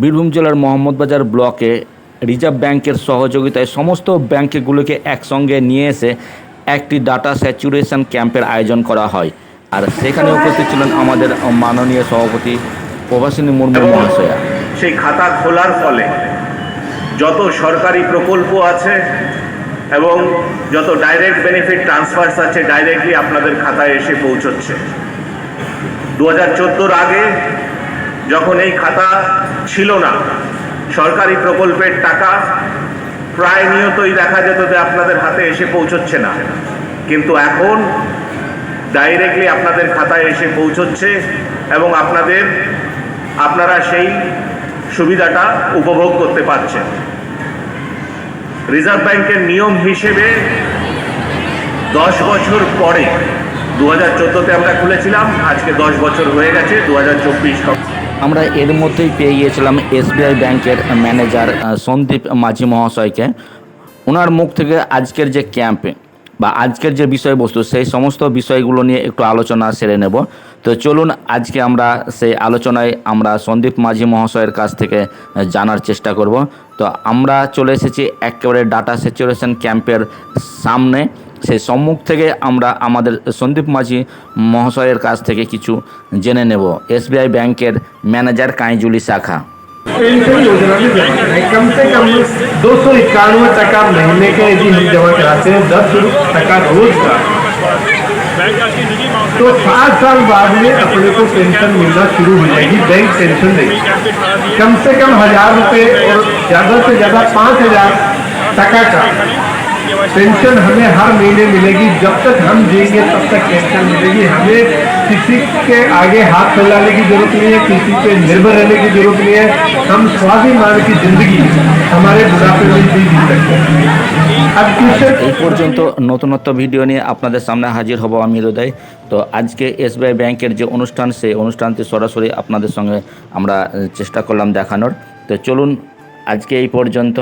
বীরভূম জেলার মোহাম্মদবাজার ব্লকে রিজার্ভ ব্যাংকের সহযোগিতায় সমস্ত ব্যাংকগুলোকে একসঙ্গে নিয়ে এসে একটি ডাটা স্যাচুরেশন ক্যাম্পের আয়োজন করা হয়। আর সেখানে উপস্থিত ছিলেন আমাদের মাননীয় সভাপতি প্রভাসিনী মুর্মু মহাশয়া। সেই খাতা খোলার ফলে যত সরকারি প্রকল্প আছে এবং যত ডাইরেক্ট বেনিফিট ট্রান্সফার্স আছে ডাইরেক্টলি আপনাদের খাতায় এসে পৌঁছচ্ছে। দু হাজার আগে যখন এই খাতা ছিল না, সরকারি প্রকল্পের টাকা প্রায় নিয়তই দেখা যেত যে আপনাদের হাতে এসে পৌঁছচ্ছে না। কিন্তু এখন ডাইরেক্টলি আপনাদের খাতায় এসে পৌঁছচ্ছে এবং আপনাদের, আপনারা সেই সুবিধাটা উপভোগ করতে পারছেন। রিজার্ভ ব্যাংকের নিয়ম হিসেবে দশ বছর পরে দু হাজার আমরা খুলেছিলাম, আজকে দশ বছর হয়ে গেছে দু হাজার চব্বিশ আমরা এর মধ্যেই পেয়ে গিয়েছিলাম এসবিআই ব্যাংকের ম্যানেজার সন্দীপ মাঝি মহাশয়কে। ওনার মুখ থেকে আজকের যে ক্যাম্পে বা আজকের যে বিষয়বস্তু, সেই সমস্ত বিষয়গুলো নিয়ে একটু আলোচনা সেরে নেব। তো চলুন, আজকে আমরা সেই আলোচনায় আমরা সন্দীপ মাঝি মহাশয়ের কাছ থেকে জানার চেষ্টা করব। তো আমরা চলে এসেছি একেবারে ডাটা স্যাচুরেশন ক্যাম্পের সামনে। সেই সম্মুখ থেকে আমরা আমাদের সন্দীপ মাঝি মহাশয়ের কাছ থেকে কিছু জেনে নেব এসবিআই ব্যাংকের ম্যানেজার কাইজুলি শাখা पेंशन योजना में जमा है कम से कम दो सौ इक्यानवे टका महीने के यदि हम जमा कराते हैं दस टका रोज का तो सात साल बाद में अपने को पेंशन मिलना शुरू हो जाएगी बैंक पेंशन देगी कम से कम हजार रुपए और ज़्यादा से ज़्यादा पाँच हजार टका का पेंशन हमें हर महीने मिलेगी जब तक हम जिएंगे तब तक पेंशन मिलेगी हमें किसी के आगे हाथ फैलाने की जरूरत नहीं है किसी पे निर्भर रहने की जरूरत नहीं है हम स्वाभिमान की जिंदगी हमारे बुढ़ापे में भी जी सकते हैं अब दूसरे এই পর্যন্ত নতুনত্ব ভিডিও নিয়ে আপনাদের সামনে হাজির হব আমি হৃদয় তো আজকে এসবিআই ব্যাংকের যে অনুষ্ঠান সেই অনুষ্ঠানটি সরাসরি আপনাদের সঙ্গে আমরা আহ, চেষ্টা করলাম দেখানোর তো চলুন আজকে এই পর্যন্ত